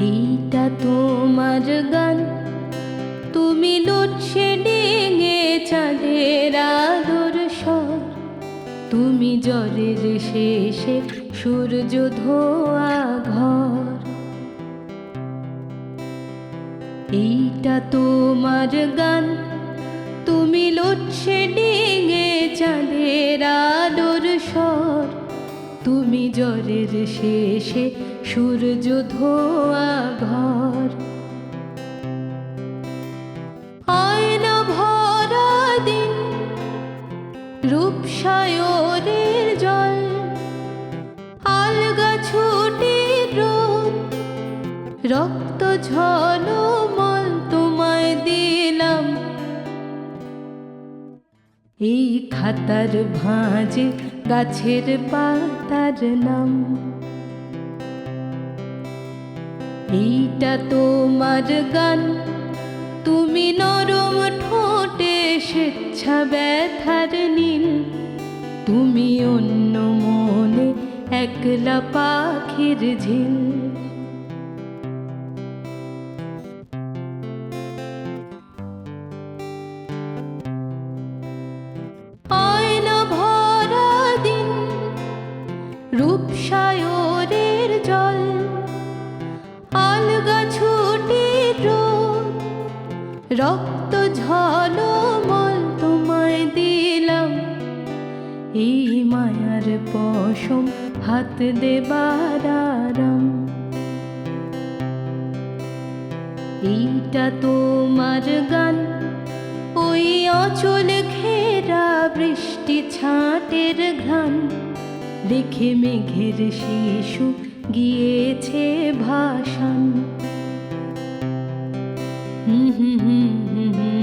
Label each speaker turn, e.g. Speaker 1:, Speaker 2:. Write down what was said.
Speaker 1: এইটা তোমার গান। তুমি লুটছে ডিঙে চাঁদের আদর স্বর। তুমি জ্বরের শেষে সূর্য ধোয়া ঘর। এইটা তোমার গান। তুমি লুটছে তুমি জ্বরের শেষে সূর্য ধোয়া ঘর। আয়না ভরা দিন রূপসায়রের জল। আলগা ছুটির রোদ, রক্ত ঝলমল তোমায় দিলাম। এই খাতার ভাঁজে গাছের পাতার নাম। এইটা তোমার গান, তুমি নরম ঠোঁটে স্বেচ্ছা ব্যথার নীল। তুমি অন্য মনে একলা পাখির ঝিল। রূপসায়রের জল, আলগা রোদ, রক্ত ঝলমল তোমায় দিলাম। এই মায়ার পশম হাত দেবার আরাম। এইটা তোমার গান, ওই অচল ঘেরা বৃষ্টি রেখে মেঘের শিশু গিয়েছে ভাষণ হুম হুম হুম হুম।